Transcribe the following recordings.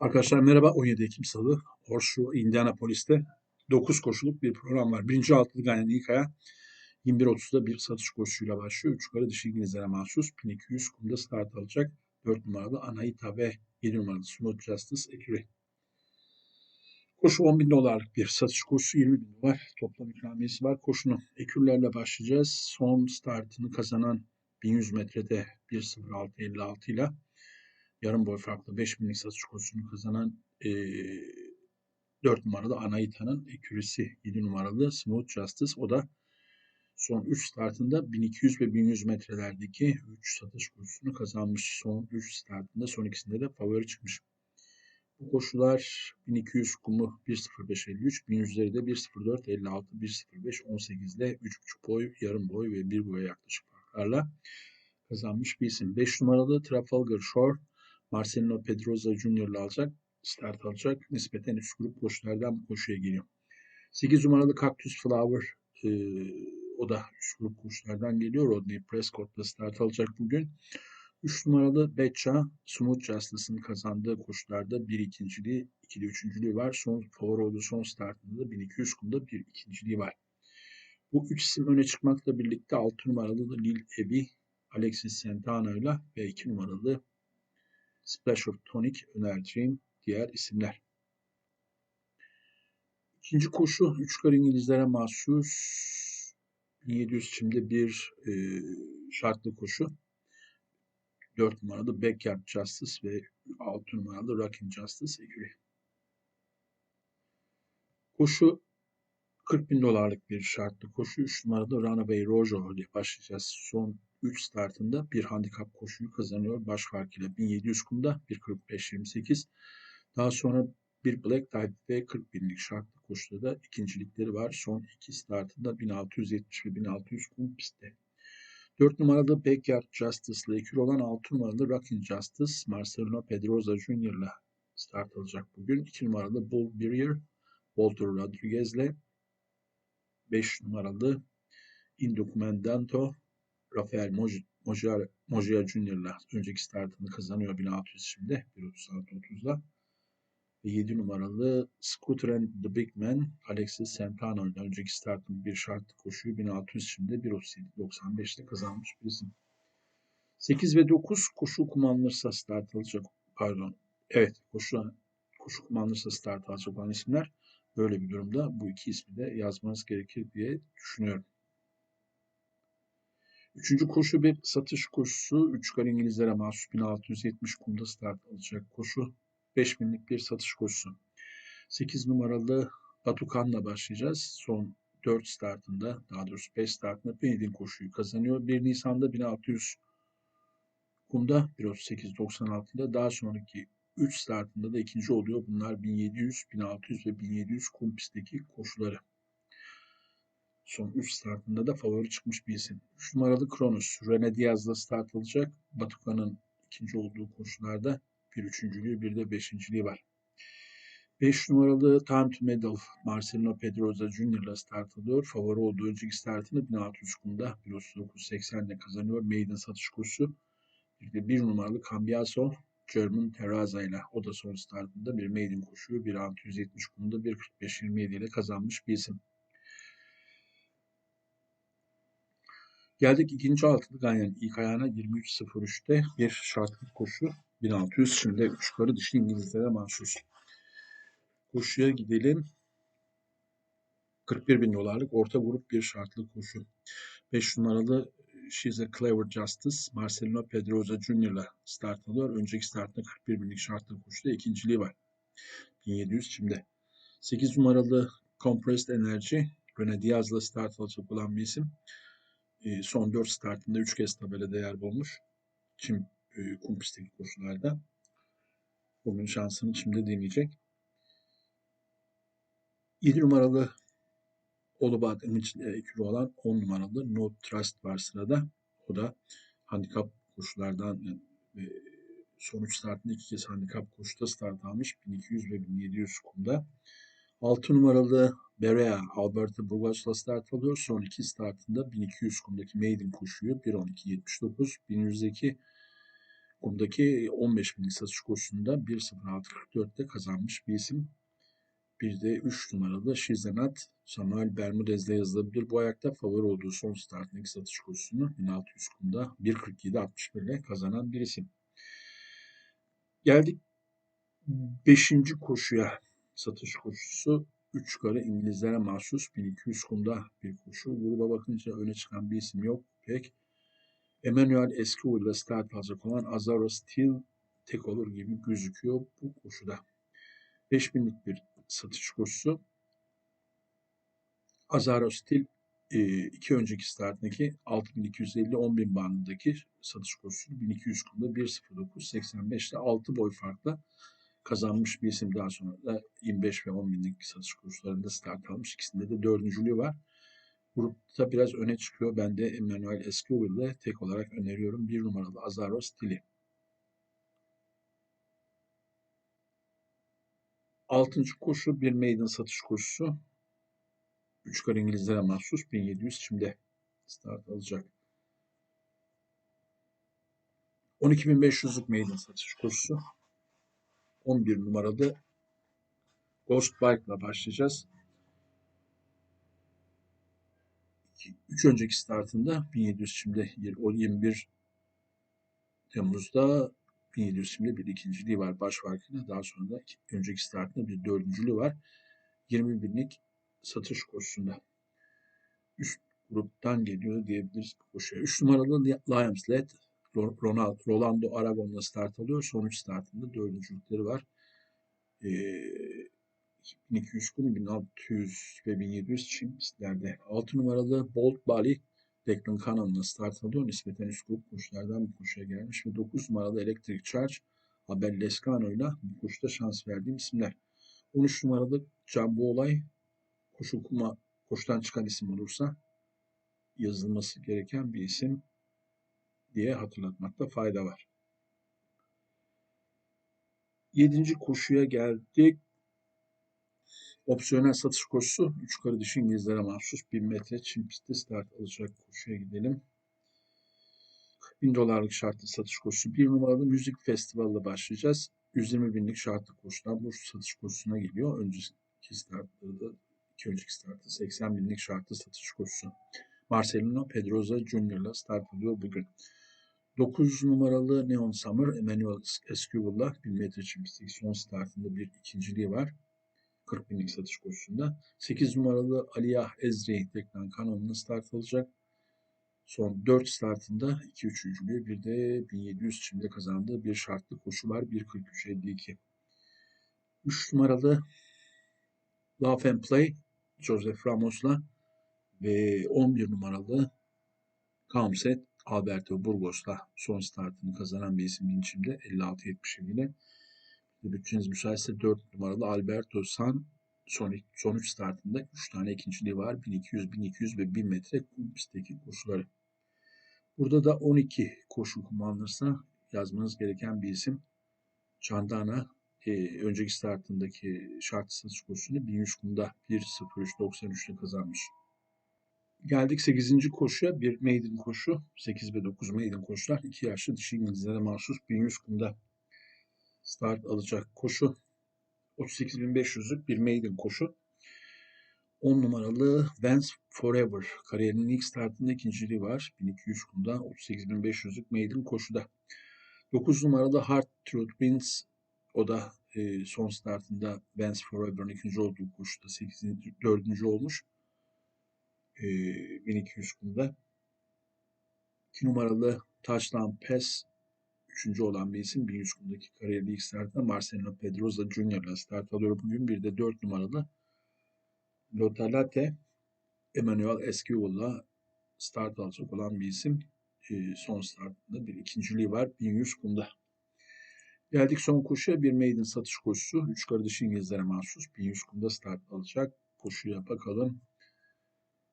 Arkadaşlar merhaba. 17 Ekim Salı. Horseshoe, Indianapolis'te 9 koşuluk bir program var. Birinci altılı Ganyan İlkaya 21.30'da bir satış koşusuyla başlıyor. 3 yukarı dişi İngilizlere mahsus 1200 kumda start alacak. 4 numaralı Anaita ve 7 numaralı Smooth Justice Eküri. Koşu 10 bin dolarlık bir satış koşusu 20 bin dolar. Toplam ikramiyesi var. Koşunu ekürlerle başlayacağız. Son startını kazanan 1100 metrede 1.06.56 ile yarım boy farklı 5000'lik satış kursunu kazanan e, 4 numaralı Anaita'nın ekürisi 7 numaralı Smooth Justice. O da son 3 startında 1200 ve 1100 metrelerdeki 3 satış kursunu kazanmış. Son 3 startında son ikisinde de favori çıkmış. Bu koşular 1200 kumu 1.05.53, 1100'leri de 1.04.56, 1.05.18 ile 3.5 boy, yarım boy ve 1 boya yaklaşık farklarla kazanmış bir isim. 5 numaralı Trafalgar Shore Marcelino Pedroza Junior'la alacak. Start alacak. Nispeten üst grup koşulardan bu koşuya geliyor. 8 numaralı Cactus Flower e, o da üst grup koşulardan geliyor. Rodney Prescott'la start alacak bugün. 3 numaralı Betcha Smooth Justice'ın kazandığı koşularda bir ikinciliği, ikili üçüncülüğü var. Son favori olduğu son startında da 1200 kumda bir ikinciliği var. Bu üç isim öne çıkmakla birlikte 6 numaralı da Lil Ebi, Alexis Santana ile ve 2 numaralı Splash of Tonic önereceğim diğer isimler. İkinci koşu 3 kar İngilizlere mahsus 1700 şimdi bir e, şartlı koşu. 4 numaralı Backyard Justice ve 6 numaralı Rocking Justice ekürü. Koşu 40 bin dolarlık bir şartlı koşu. 3 numaralı Runaway Rojo ile başlayacağız. Son 3 startında bir handikap koşuyu kazanıyor. Baş farkıyla 1700 kumda 1.45-28. Daha sonra bir Black Tide ve 40 binlik şartlı koşuda da ikincilikleri var. Son iki startında 1670 ve 1600 kum pistte. 4 numaralı Backyard Justice ile ekür olan 6 numaralı Rockin' Justice Marcelino Pedroza Jr. ile start alacak bugün. 2 numaralı Bull Birrier Walter Rodriguez ile 5 numaralı Indocumentanto Rafael Mojica Junior'la önceki startını kazanıyor 1600 şimdi 1.36.30'da. Ve 7 numaralı Scooter and the Big Man Alexis Santana ile önceki startını bir şartlı koşuyu 1600 şimdi 1.37.95'te kazanmış bir isim. 8 ve 9 koşu kumanlarsa start alacak. Pardon. Evet koşu koşu kumanlarsa start alacak olan isimler. Böyle bir durumda bu iki ismi de yazmanız gerekir diye düşünüyorum. Üçüncü koşu bir satış koşusu. Üç kar İngilizlere mahsus 1670 kumda start alacak koşu. 5000'lik bir satış koşusu. 8 numaralı Batukan'la başlayacağız. Son 4 startında, daha doğrusu 5 startında Benedin koşuyu kazanıyor. 1 Nisan'da 1600 kumda 1.38.96'da daha sonraki 3 startında da ikinci oluyor. Bunlar 1700, 1600 ve 1700 kum pistteki koşuları. Son 3 startında da favori çıkmış bir isim. 3 numaralı Kronos. Rene Diaz'la start alacak. Batuka'nın ikinci olduğu koşularda bir üçüncülüğü bir de beşinciliği var. 5 numaralı Time to Medal Marcelino Pedroza Jr. start alıyor. Favori olduğu önceki startını 1600 kumda 1.39.80 ile kazanıyor. Maiden satış kursu. Bir de 1 numaralı Cambiaso German Terraza ile o da son startında bir maiden koşuyu 1.670 kumda 1.45.27 ile kazanmış bir isim. Geldik ikinci altılı ganyan ilk ayağına 23.03'te bir şartlı koşu 1600 şimdi 3 yukarı dişli İngilizlere mahsus. Koşuya gidelim. 41 bin dolarlık orta grup bir şartlı koşu. 5 numaralı She's a Clever Justice Marcelino Pedroza ile start alıyor. Önceki startında 41 binlik şartlı koşuda ikinciliği var. 1700 şimdi. 8 numaralı Compressed Energy Rene Diaz'la start alacak olan bir isim. E, son 4 startında 3 kez tabela değer bulmuş. Çim e, kum pistteki koşularda. Bugün şansını çimde deneyecek. 7 numaralı Olubat Image ekürü olan 10 numaralı No Trust var sırada. O da handikap koşulardan yani, e, sonuç startında iki kez handikap koşuda start almış. 1200 ve 1700 kumda. 6 numaralı Berea Alberto Burgas'la start alıyor. Son iki startında 1200 kumdaki maiden koşuyu 1.12.79, 1100'deki kumdaki 15 binlik satış koşusunda 1.06.44'te kazanmış bir isim. Bir de 3 numaralı Şizenat Samuel Bermudez'le yazılabilir. Bu ayakta favori olduğu son startındaki satış koşusunu 1600 kumda 1.47.61 ile kazanan bir isim. Geldik 5. koşuya satış koşusu. 3 yukarı İngilizlere mahsus 1200 kumda bir koşu. Gruba bakınca öne çıkan bir isim yok pek. Emmanuel Esquivel ile start alacak olan Azaro Steel tek olur gibi gözüküyor bu koşuda. 5000'lik bir satış koşusu. Azaro Steel e, iki önceki startındaki 6250-10000 bandındaki satış koşusu 1200 kumda 1.09.85 ile 6 boy farkla kazanmış bir isim daha sonra da 25 ve 10 binlik satış kurslarında start almış. İkisinde de dördüncülüğü var. Grupta biraz öne çıkıyor. Ben de Emmanuel Esquivel'le tek olarak öneriyorum. Bir numaralı Azaro Stili. Altıncı koşu bir maiden satış koşusu. Üç kar İngilizlere mahsus 1700 şimdi start alacak. 12.500'lük maiden satış koşusu. 11 numaralı Ghost Bike'la başlayacağız. 3 önceki startında 1700 şimdi o 21 Temmuz'da 1700 şimdi bir ikinciliği var baş farkıyla. Daha sonra da önceki startında bir dördüncülüğü var. 20 binlik satış koşusunda. Üst gruptan geliyor diyebiliriz bu koşuya. 3 numaralı Lions Led Ronald, Rolando Aragon'la start alıyor. Son 3 startında dördüncülükleri var. Ee, 1200 kum, 1600 ve 1700 Çin pistlerde. 6 numaralı Bolt Bali Declan Cannon'la start alıyor. Nispeten üst grup koşulardan bu koşuya gelmiş. Ve 9 numaralı Electric Charge Abel Lescano ile bu koşuda şans verdiğim isimler. 13 numaralı Jumbo Olay koşu kuma koşudan çıkan isim olursa yazılması gereken bir isim diye hatırlatmakta fayda var. Yedinci koşuya geldik. Opsiyonel satış koşusu 3 yukarı dışı İngilizlere mahsus 1000 metre çim pistte start alacak koşuya gidelim. 1000 dolarlık şartlı satış koşusu. Bir numaralı müzik festivaliyle başlayacağız. 120 binlik şartlı koşudan bu satış koşusuna geliyor. Önceki startları da iki önceki startı 80 binlik şartlı satış koşusu. Marcelino Pedroza Junior'la start alıyor bugün. 9 numaralı Neon Summer Emmanuel Esquivel'la 1000 metre çim pistteki son startında bir ikinciliği var. 40 binlik satış koşusunda. 8 numaralı Aliyah Ezri Deklan kanonuna start alacak. Son 4 startında 2 üçüncülüğü bir de 1700 çimde kazandığı bir şartlı koşu var. 1.43.52. 3 numaralı Love and Play Joseph Ramos'la ve 11 numaralı Kamset Alberto Burgos'la son startını kazanan bir isim içimde 56-77 ile bütçeniz müsaitse 4 numaralı Alberto San son, son 3 startında 3 tane ikinciliği var. 1200, 1200 ve 1000 metre kum pistteki koşuları. Burada da 12 koşu kullanılırsa yazmanız gereken bir isim. Candana e, önceki startındaki şart satış koşusunu 1100 kumda 1.03.93'te kazanmış. Geldik 8. koşuya. Bir maiden koşu. 8 ve 9 maiden koşular. 2 yaşlı dişi İngilizlere mahsus 1100 kumda start alacak koşu. 38.500'lük bir maiden koşu. 10 numaralı Vance Forever kariyerinin ilk startında ikinciliği var. 1200 kumda 38.500'lük maiden koşuda. 9 numaralı Hard Truth Wins o da e, son startında Vance Forever'ın ikinci olduğu koşuda 8. 4. olmuş. E, 1200 kumda. 2 numaralı Touchdown Pass Üçüncü olan bir isim 1100 kumdaki kariyerli ilk startında Marcelo Pedroza Junior ile start alıyor bugün. Bir de 4 numaralı Lotalate Emmanuel Esquivel'la start alacak olan bir isim. E, son startında bir ikinciliği var 1100 kumda. Geldik son koşuya bir maiden satış koşusu. Üç kardeş İngilizlere mahsus 1100 kumda start alacak. Koşuya bakalım.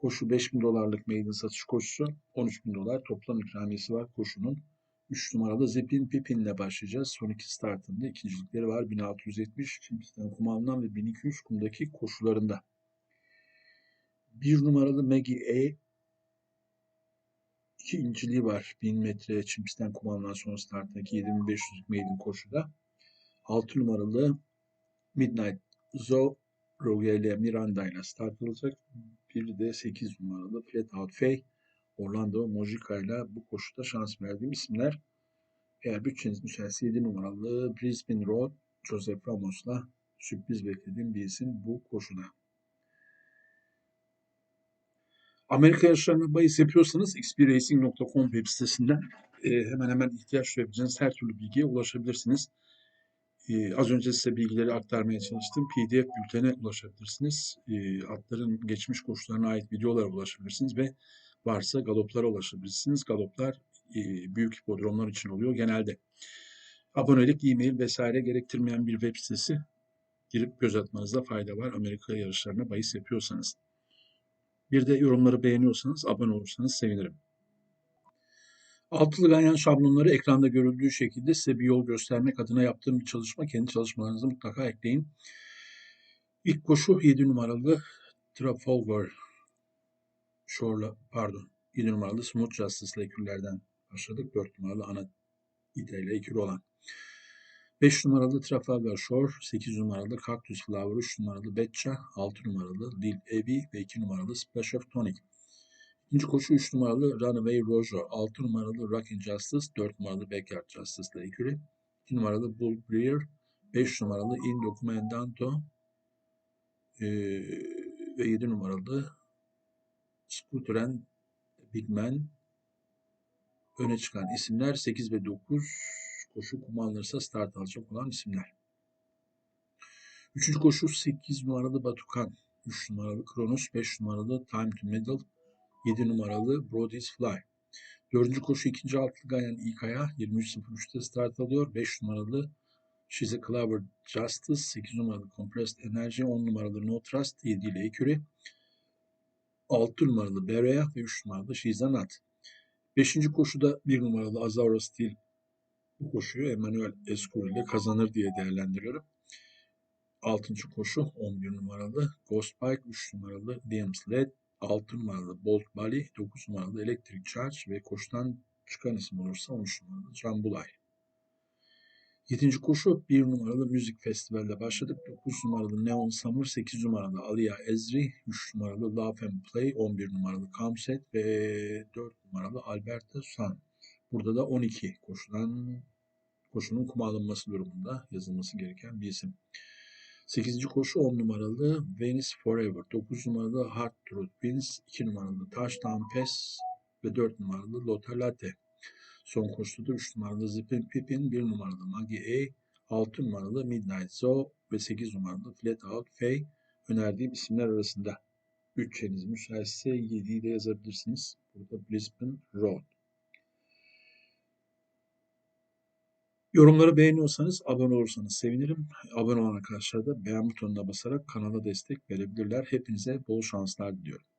Koşu 5000 dolarlık maiden satış koşusu. 13 bin dolar toplam ikramiyesi var koşunun. 3 numaralı Zepin Pipin ile başlayacağız. Son iki startında ikincilikleri var. 1670 Kimps'ten kum alınan ve 1200 kumdaki koşularında. 1 numaralı Maggie A ikinciliği var. 1000 metre çim pistten kumandan sonra starttaki 7500 maiden koşuda. 6 numaralı Midnight Zo Rogelia Miranda ile start alacak. Bir de 8 numaralı Flat Fay Orlando Mojica ile bu koşuda şans verdiğim isimler. Eğer bütçeniz müsaitse 7 numaralı Brisbane Road Joseph Ramos'la sürpriz beklediğim bir isim bu koşuda. Amerika yarışlarına bahis yapıyorsanız xpracing.com web sitesinden e, hemen hemen ihtiyaç duyabileceğiniz her türlü bilgiye ulaşabilirsiniz. E, az önce size bilgileri aktarmaya çalıştım. PDF bültene ulaşabilirsiniz. E, atların geçmiş koşularına ait videolara ulaşabilirsiniz ve varsa galoplara ulaşabilirsiniz. Galoplar e, büyük hipodromlar için oluyor genelde. Abonelik, e-mail vesaire gerektirmeyen bir web sitesi girip göz atmanızda fayda var. Amerika yarışlarına bahis yapıyorsanız. Bir de yorumları beğeniyorsanız abone olursanız sevinirim. Altılı ganyan şablonları ekranda görüldüğü şekilde size bir yol göstermek adına yaptığım bir çalışma. Kendi çalışmalarınızı mutlaka ekleyin. İlk koşu 7 numaralı Trafalgar Shore'la pardon 7 numaralı Smooth Justice ile başladık. 4 numaralı ana ile ekür olan. 5 numaralı Trafalgar Shore, 8 numaralı Cactus Flower, 3 numaralı Betcha, 6 numaralı Lil Evi ve 2 numaralı Splash of Tonic. İkinci koşu 3 numaralı Runaway Rojo, 6 numaralı Rockin' Justice, 4 numaralı Backyard Justice ile ekürü. 2 numaralı Bull Breer, 5 numaralı Indocumentanto ee, ve 7 numaralı Scooter and Big Man öne çıkan isimler 8 ve 9 koşu kullanılırsa start alacak olan isimler. Üçüncü koşu 8 numaralı Batukan, 3 numaralı Kronos, 5 numaralı Time to Middle, 7 numaralı Brody's Fly. Dördüncü koşu ikinci altlı Gayan İK'ya 23.03'te start alıyor. 5 numaralı She's a Clover Justice, 8 numaralı Compressed Energy, 10 numaralı No Trust, 7 ile Eküri, 6 numaralı Berea ve 3 numaralı She's a Nut. Beşinci koşuda 1 numaralı Azaro Steel bu koşuyu Emmanuel Escur ile kazanır diye değerlendiriyorum. Altıncı koşu 11 numaralı Ghost Bike, 3 numaralı Diams Led, 6 numaralı Bolt Bali, 9 numaralı Electric Charge ve koşudan çıkan isim olursa 13 numaralı Jambulay. 7. koşu 1 numaralı müzik festivalle başladık. 9 numaralı Neon Summer, 8 numaralı Aliya Ezri, 3 numaralı Laugh and Play, 11 numaralı Kamset ve 4 numaralı Alberta San. Burada da 12 koşudan koşunun kuma alınması durumunda yazılması gereken bir isim. 8. koşu 10 numaralı Venice Forever, 9 numaralı Hard Truth Wins, 2 numaralı Touchdown Pass ve 4 numaralı Lotta. Son koşuda 3 numaralı Zipin Pippin, 1 numaralı Maggie A, 6 numaralı Midnight Zoo ve 8 numaralı Flat Out Fay önerdiğim isimler arasında. Bütçeniz müsaitse 7'yi de yazabilirsiniz. Burada Brisbane Road. Yorumları beğeniyorsanız abone olursanız sevinirim. Abone olan arkadaşlar da beğen butonuna basarak kanala destek verebilirler. Hepinize bol şanslar diliyorum.